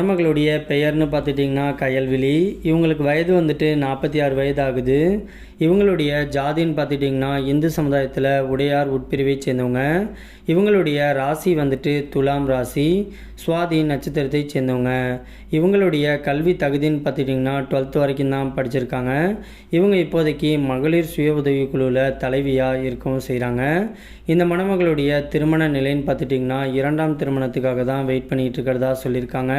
மணமகளுடைய பெயர்னு பார்த்துட்டிங்கன்னா கயல்விழி. இவங்களுக்கு வயது வந்துட்டு நாற்பத்தி ஆறு வயது ஆகுது இவங்களுடைய ஜாதின்னு பார்த்துட்டிங்கன்னா இந்து சமுதாயத்தில் உடையார் உட்பிரிவை சேர்ந்தவங்க. இவங்களுடைய ராசி வந்துட்டு துலாம் ராசி சுவாதி நட்சத்திரத்தை சேர்ந்தவங்க. இவங்களுடைய கல்வி தகுதின்னு பார்த்துட்டிங்கன்னா டுவெல்த் வரைக்கும் தான் படிச்சிருக்காங்க. இவங்க இப்போதைக்கு மகளிர் சுய உதவி குழுவில் தலைவியாக இருக்கவும் செய்கிறாங்க இந்த மணமகளுடைய திருமண நிலைன்னு பார்த்துட்டிங்கன்னா இரண்டாம் திருமணத்துக்காக தான் வெயிட் பண்ணிகிட்டு இருக்கிறதா சொல்லியிருக்காங்க.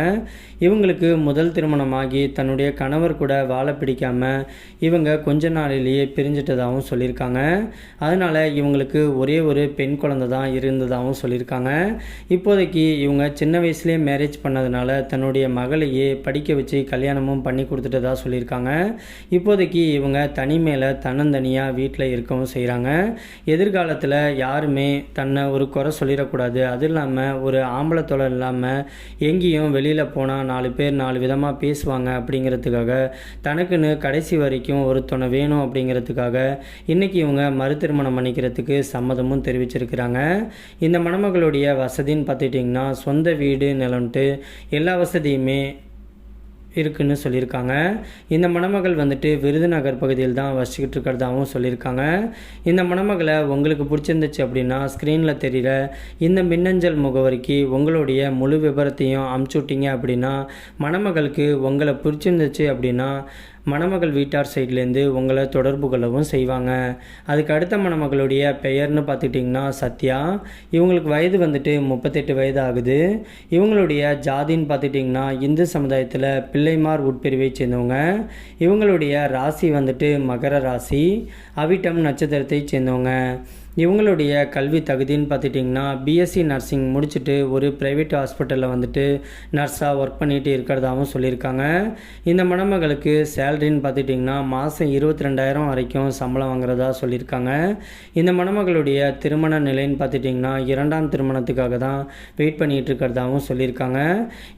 இவங்களுக்கு முதல் திருமணமாகி தன்னுடைய கணவர் கூட வாழ பிடிக்காமல் இவங்க கொஞ்ச நாளிலேயே பிரிஞ்சிட்டதாகவும் சொல்லியிருக்காங்க. அதனால் இவங்களுக்கு ஒரே ஒரு பெண் குழந்தை தான் இருந்ததாகவும் சொல்லியிருக்காங்க. இப்போதைக்கு இவங்க சின்ன வயசுலேயே மேரேஜ் பண்ணதுனால தன்னுடைய மகளையே படிக்க வச்சு கல்யாணமும் பண்ணி கொடுத்துட்டதா சொல்லியிருக்காங்க. இப்போதைக்கு இவங்க தனிமையில் தன்னந்தனியாக வீட்டில் இருக்கவும் செய்கிறாங்க எதிர்காலத்தில் யாருமே தன்னை ஒரு குறை சொல்லிடக்கூடாது. அது இல்லாமல் ஒரு ஆம்பளை இல்லாமல் எங்கேயும் வெளியில் போனால் நாலு பேர் நாலு விதமாக பேசுவாங்க அப்படிங்கிறதுக்காக தனக்குன்னு கடைசி வரைக்கும் ஒருத்தனை வேணும் அப்படிங்கிறதுக்காக இன்றைக்கி இவங்க மறு திருமணம் பண்ணிக்கிறதுக்கு சம்மதமும் தெரிவிச்சிருக்கிறாங்க. இந்த மணமகளுடைய வசதின்னு பார்த்துட்டிங்கன்னா சொந்த வீடு நிலம்ட்டு எல்லா வசதியுமே இருக்குன்னு சொல்லியிருக்காங்க. இந்த மணமகள் வந்துட்டு விருதுநகர் பகுதியில் தான் வசிக்கிட்டு இருக்கிறதாகவும் சொல்லியிருக்காங்க. இந்த மணமகளை உங்களுக்கு பிடிச்சிருந்துச்சு அப்படின்னா ஸ்க்ரீனில் தெரியல இந்த மின்னஞ்சல் முகவரிக்கு உங்களுடைய முழு விவரத்தையும் அமுச்சு விட்டீங்க அப்படின்னா மணமகளுக்கு உங்களை பிடிச்சிருந்துச்சு அப்படின்னா மணமகள் வீட்டார் சைட்லேருந்து உங்களை தொடர்பு கொள்ளவும் செய்வாங்க. அதுக்கு அடுத்த மணமகளுடைய பெயர்னு பார்த்துக்கிட்டிங்கன்னா சத்யா. இவங்களுக்கு வயது வந்துட்டு முப்பத்தெட்டு வயது ஆகுது. இவங்களுடைய ஜாதின்னு பார்த்துட்டிங்கன்னா இந்து சமுதாயத்தில் பிள்ளைமார் உட்பிரிவை சேர்ந்தவங்க. இவங்களுடைய ராசி வந்துட்டு மகர ராசி. அவிட்டம் நட்சத்திரத்தை சேர்ந்தவங்க. இவங்களுடைய கல்வி தகுதின்னு பார்த்துட்டிங்கன்னா பிஎஸ்சி நர்சிங் முடிச்சுட்டு ஒரு ப்ரைவேட் ஹாஸ்பிட்டலில் வந்துட்டு நர்ஸாக ஒர்க் பண்ணிட்டு இருக்கிறதாகவும் சொல்லியிருக்காங்க. இந்த மணமகளுக்கு சேலரின்னு பார்த்துட்டிங்கன்னா மாதம் இருபத்தி ரெண்டாயிரம் வரைக்கும் சம்பளம் வாங்குறதா சொல்லியிருக்காங்க. இந்த மணமகளுடைய திருமண நிலைன்னு பார்த்துட்டிங்கன்னா இரண்டாம் திருமணத்துக்காக தான் வெயிட் பண்ணிகிட்டு இருக்கிறதாகவும் சொல்லியிருக்காங்க.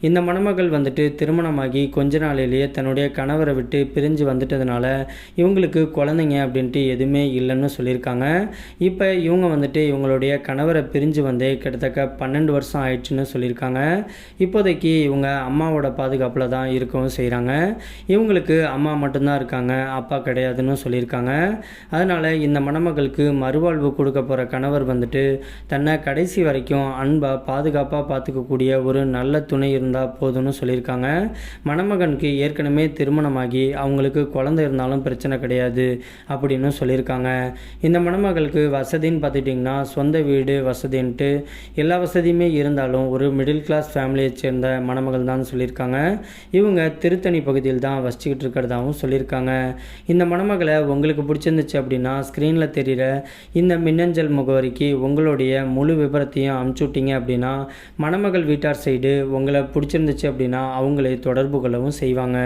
இந்த மணமகள் வந்துட்டு திருமணமாகி கொஞ்ச நாளிலேயே தன்னுடைய கணவரை விட்டு பிரிஞ்சு வந்துட்டதுனால இவங்களுக்கு குழந்தைங்க அப்படின்ட்டு எதுவுமே இல்லைன்னு சொல்லியிருக்காங்க. இப்போ இப்போ இவங்க வந்துட்டு இவங்களுடைய கணவரை பிரிஞ்சு வந்து கிட்டத்தக்க பன்னெண்டு வருஷம் ஆயிடுச்சுன்னு சொல்லியிருக்காங்க. இப்போதைக்கு இவங்க அம்மாவோட பாதுகாப்பில் தான் இருக்கவும் செய்கிறாங்க இவங்களுக்கு அம்மா மட்டும்தான் இருக்காங்க அப்பா கிடையாதுன்னு சொல்லியிருக்காங்க. அதனால் இந்த மணமகளுக்கு மறுவாழ்வு கொடுக்க போகிற கணவர் வந்துட்டு தன்னை கடைசி வரைக்கும் அன்பாக பாதுகாப்பாக பார்த்துக்கக்கூடிய ஒரு நல்ல துணை இருந்தால் போதும்னு சொல்லியிருக்காங்க. மணமகனுக்கு ஏற்கனவே திருமணமாகி அவங்களுக்கு குழந்தை இருந்தாலும் பிரச்சனை கிடையாது அப்படின்னு சொல்லியிருக்காங்க. இந்த மணமகளுக்கு வச வசதின்னு பார்த்துட்டிங்கன்னா சொந்த வீடு வசதின்ட்டு எல்லா வசதியுமே இருந்தாலும் ஒரு மிடில் கிளாஸ் ஃபேமிலியை சேர்ந்த மணமகள் தான் சொல்லியிருக்காங்க. இவங்க திருத்தணி பகுதியில் தான் வசிச்சுக்கிட்டு இருக்கிறதாகவும் சொல்லியிருக்காங்க. இந்த மணமகளை உங்களுக்கு பிடிச்சிருந்துச்சு அப்படின்னா ஸ்க்ரீனில் தெரிகிற இந்த மின்னஞ்சல் முகவரிக்கு உங்களுடைய முழு விபரத்தையும் அமுச்சு விட்டீங்க அப்படின்னா மணமகள் வீட்டார் சைடு உங்களை பிடிச்சிருந்துச்சு அப்படின்னா அவங்களை தொடர்பு கொள்ளவும் செய்வாங்க.